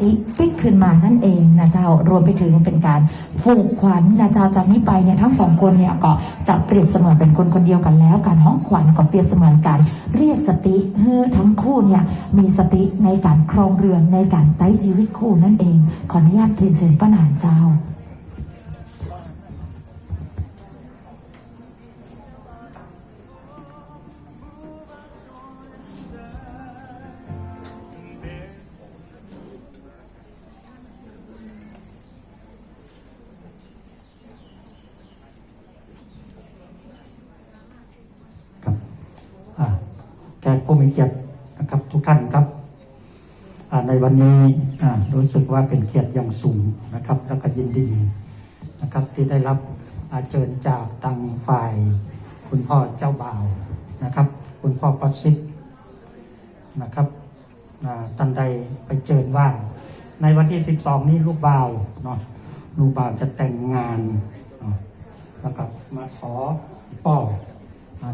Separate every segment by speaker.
Speaker 1: ติปิ๊กขึ้นมานั่นเองนะเจ้ารวมไปถึงเป็นการผูกขวัญนะเจ้าจากนี้ไปเนี่ยทั้งสองคนเนี่ยก็จะเปรียบเสมือนเป็นคนคนเดียวกันแล้ว การห้องขวัญก็เปรียบเสมือนการเรียกสติเฮ้อทั้งคู่เนี่ยมีสติในการครองเรือนในการใช้ชีวิตคู่นั่นเอง ขออนุญาตเรียนเชิญป้านานเจ้า
Speaker 2: กผู้มีเกียรตินะครับทุกท่านครับในวันนี้รู้สึกว่าเป็นเกียรติอย่างสูงนะครับ แล้วก็ยินดีนะครับที่ได้รับอาเชิญจากทางฝ่าย คุณพ่อเจ้าบ่าวนะครับ คุณพ่อปัสิทนะครับอ่าท่านใดไปเชิญว่า ในวันที่ 12 นี้ลูกบ่าวเนาะลูกบ่าวจะแต่งงานนะแล้วก็มาขอพ่ออ่า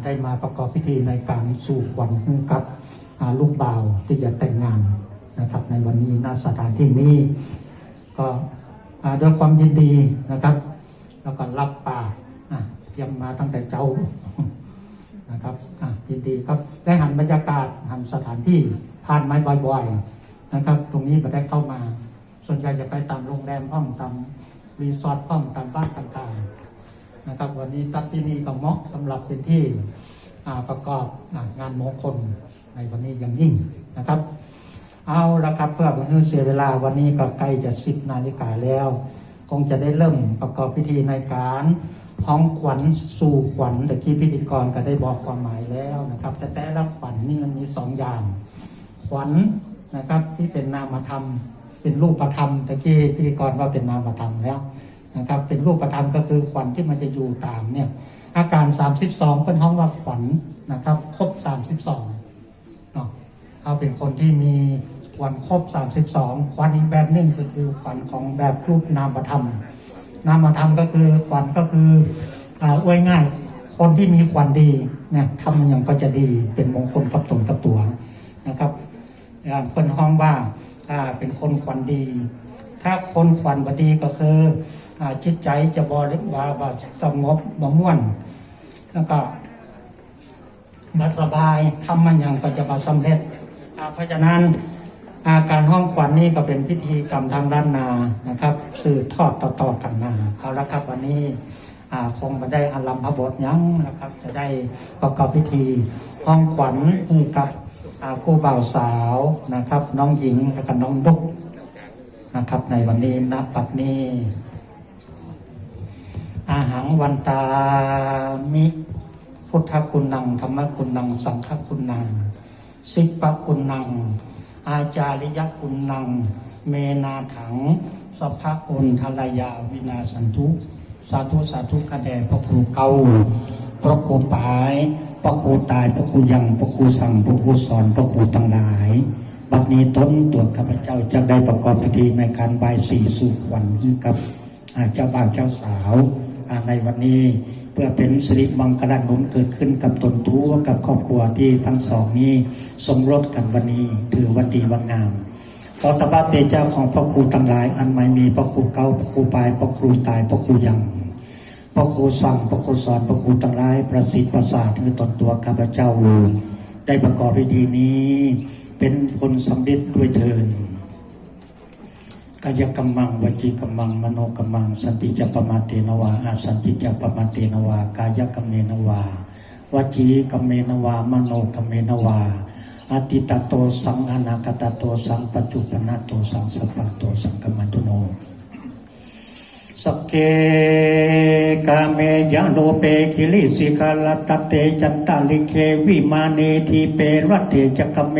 Speaker 2: ได้มาประกอบพิธีในการสู่ขวัญให้กับลูกบ่าวที่จะแต่งงานนะครับ ในวันนี้ณสถานที่นี้ก็ด้วยความยินดีนะครับ แล้วก็รับปากอะเตรียมมาตั้งแต่เจ้านะครับยินดีครับได้หันบรรยากาศหันสถานที่ผ่านไม้บ่อยๆนะครับ ตรงนี้มาได้เข้ามา ส่วนใหญ่จะไปตามโรงแรมห้องตามรีสอร์ทห้องตามบ้านต่างๆ นะครับ วันนี้ตัดที่นี่ก็เหมาะสำหรับเป็นที่ประกอบงานมงคลในวันนี้อย่างยิ่งนะครับ เอาละครับเพื่อไม่ให้เสียเวลาวันนี้ก็ใกล้จะสิบนาฬิกาแล้ว คงจะได้เริ่มประกอบพิธีในการพ้องขวัญสู่ขวัญแต่ที่พิธีกรก็ได้บอกความหมายแล้วนะครับ แต่แต่ละขวัญนี่มันมีสองอย่าง ขวัญนะครับที่เป็นนามธรรม เป็นรูปธรรมตะกี้พิธีกรว่าเป็นนามธรรมแล้ว นะครับ เป็นรูปธรรมก็คือขวัญที่มันจะอยู่ตามเนี่ยอาการ 32 เป็นห้องว่าขวัญนะครับครบ 32เนาะเขาเป็นคนที่มีขวัญครบ 32ขวัญอีกแบบหนึงก็คือขวัญของแบบรูปนามธรรม นามธรรมก็คือขวัญก็คืออ่าอวยง่าย คนที่มีขวัญดีเนี่ยทำอย่างก็จะดีเป็นมงคลกับตนกับตัวนะครับคนห้องว่าอ่าเป็นคนขวัญดี ถ้าคนขวัญบดีก็คือจิตใจจะบริบาบาสงบบม่วน แล้วก็บัสบายทำมันอย่างก็จะมาสำเร็จเพราะฉะนั้นอาการห้องขวัญนี่ก็เป็นพิธีกรรมทางด้านนานะครับ สืบทอดต่อๆกันมาเอาละครับวันนี้คงมาได้อารัมพบทยั้งนะครับ จะได้ประกอบพิธีห้องขวัญกับคู่บ่าวสาวนะครับ น้องหญิงและก็น้องดุก นะครับ ในวันนี้นับปัดนี้ อาหังวันตามิ พุทธคุณนังธรรมคุณนัง สังฆคุณนังสิปปคุณนัง อาจาริยคุณนัง เมนาถังสภะอุนทลายาวินาสันทุสาธุสาธุกระแดพระครูเก่าพระครูปายพระครูตายพระครูยังพระครูสั่งพระครูสอนพระครูตั้งหลาย บัดนี้ต้นตัวข้าพเจ้าจะได้ประกอบพิธีในการบายสีสู่ขวัญให้กับเจ้าบ่าวเจ้าสาวในวันนี้เพื่อเป็นสิริมังคลหนุนเกิดขึ้นกับตนตัวกับครอบครัวที่ทั้งสองนี้สมรสกันวันนี้ถือวันดีวันงามขอตบะเตเจ้าของพระครูทั้งหลาย อันไม่มีพระครูเก่าพระครูปลายพระครูตายพระครูยังพระครูสั่งพระครูสอนพระครูทั้งหลาย ประสิทธิ์ประสาทคือตนตัวข้าพเจ้าได้ประกอบพิธีนี้ เป็นผลสำเร็จด้วยเถินกายกรรมังวจีกรรมังมโนกรรมังสันติจัปมาเตนวาอาสันติจัปมาเตนวากายกรรมเมนวาวจีกรรมเมนวามโนกรรมเมนวาอติตโตสังอนาคตโตสังปัจจุปนโตสังสัพพโตสังกมันตุโน สเกกาเมยะโลเปคิลิสิกาลตเตจันตาลิเควิมาเนทีเปรัตเตจักเม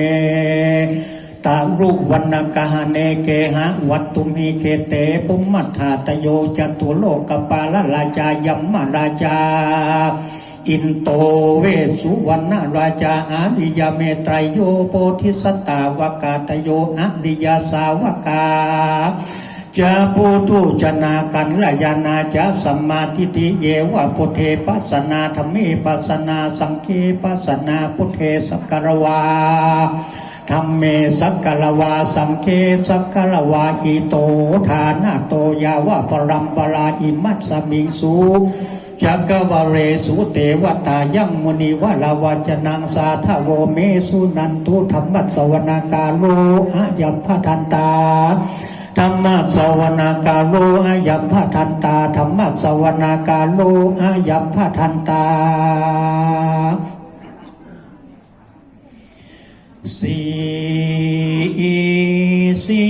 Speaker 2: ตารุวันนกหเนเกหะวัตตุมีเคเตปุมมัทธาตโยจตุโลกปาลราชายัมมาราชา อินโตเวสุวรรณราชาอาริยเมตรยโยโพธิสตาวกาตโยอริยสาวกา จะปูตุจนากันรยานาจะสัมมาทิฏฐิเยวะพุทเทปัสสนาธรรมเมปัสนาสังเคปัสสนาพุทเทสกกรวาธรรมเมสักกะลวาสังเคสักกะลวาอิโตฐานาโตยาวะปรัมปราอิมัสสมิงสูจักกวเรสุเตวตายังมุนีวะลาวจนังสาทโวเมสุนันตุธรรมัสสวนากาโลอายัมพทันตา ธรรมะสวนาการโลอายัมพทันตาธรรมะสวนาการโลอายัมพทันตาสีสี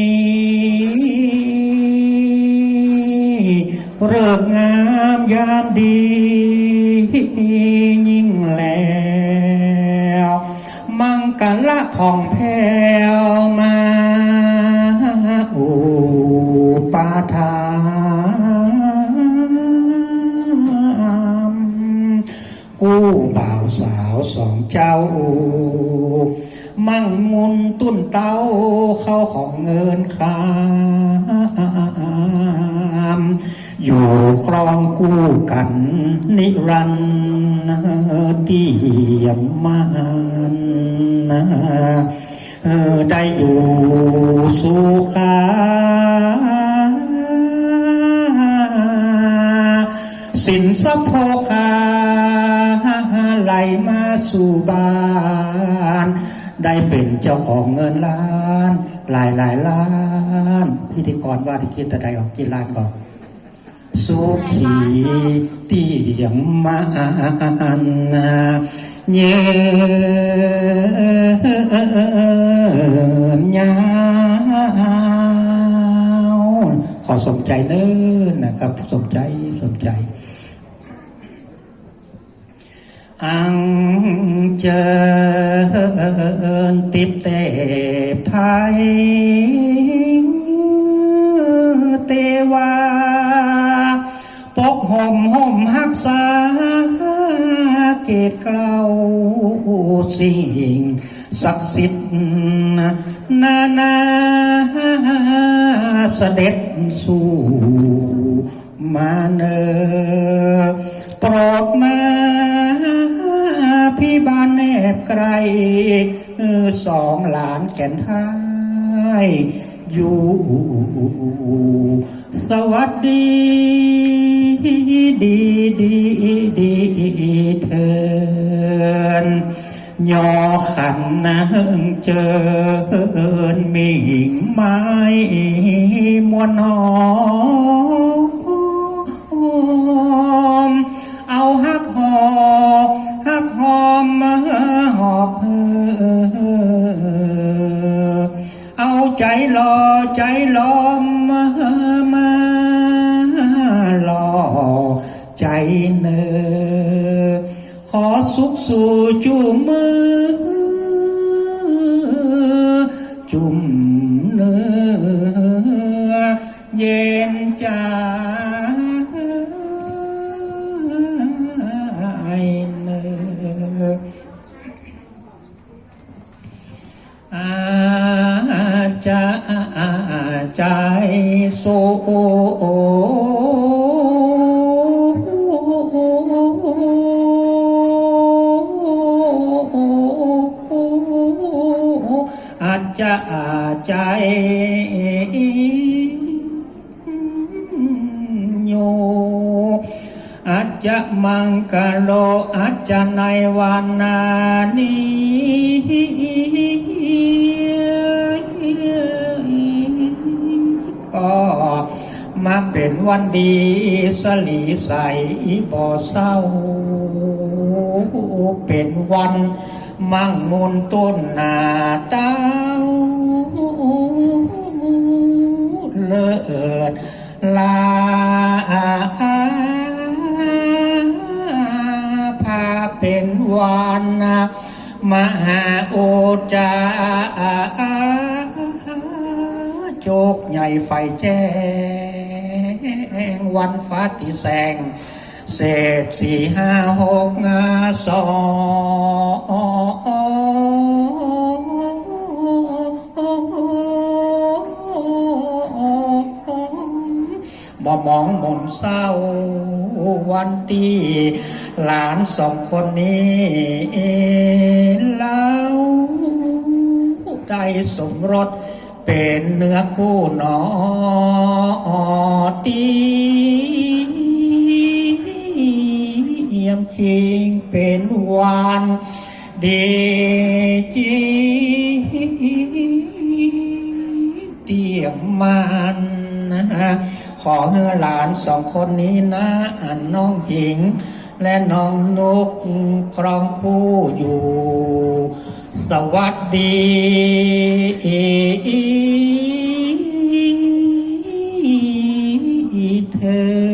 Speaker 2: เริกงามยามดียิ่งแล้ว มังกรละของแพ้ ปาทานกู้บ่าวสาวสองเจ้า มั่งมุนตุ้นเต้าเข้าของเงินคามอยู่ครองกู้กัน นิรันดร์เดียมมานเออได้อยู่สุขา สินสะโพคาไหลมาสู่บ้าน ได้เป็นเจ้าของเงินล้าน หลายหลายล้าน พิธีกรว่าที่คิดแต่ใดออกกี่ล้านก่อนสุขีตียงมานเยืนยาวขอสมใจเนิ่นนะครับ สมใจสมใจ อังเจริญติบเตบไทยเตวาปกห่มห่มหักษาเกตเกลาสิ่งศักดิ์สิทธิ์นานาเสด็จสู่มาเน ไกลสองหลานแก่นท้ายอยู่สวัสดีดีดีดีเถินยอขันนางเจิญมิงไม้มวนหอ อบเอาใจรอใจลอมมาหล่อใจเนอขอสุขสู่จูมมือ จุ่มเนื้อเย็นใจ ใจโซอาจจะใจโยอาจจะมังกะโลอาจจะในวันนานี้ นวันดีสลีใสบ่อเศร้า เป็นวันมั่งมุนต้นนาเต้าเลิศลาพาเป็นวันมหาโอจาโจกใหญ่ไฟแจ้ง วันฟ้าติแสง เศษสี่ห้าหกงาสองบ่มองมนเศร้าวันตีหลานสองคนนี้เล่าได้สมรส เป็นเนื้อคู่หนอตีเยี่ยมคิงเป็นวานดีจีเตียมมันนะฮะขอเฮือหลานสองคนนี้นะอันน้องหญิง และน้องนุกครองคู่อยู่ สวัสดี เธอ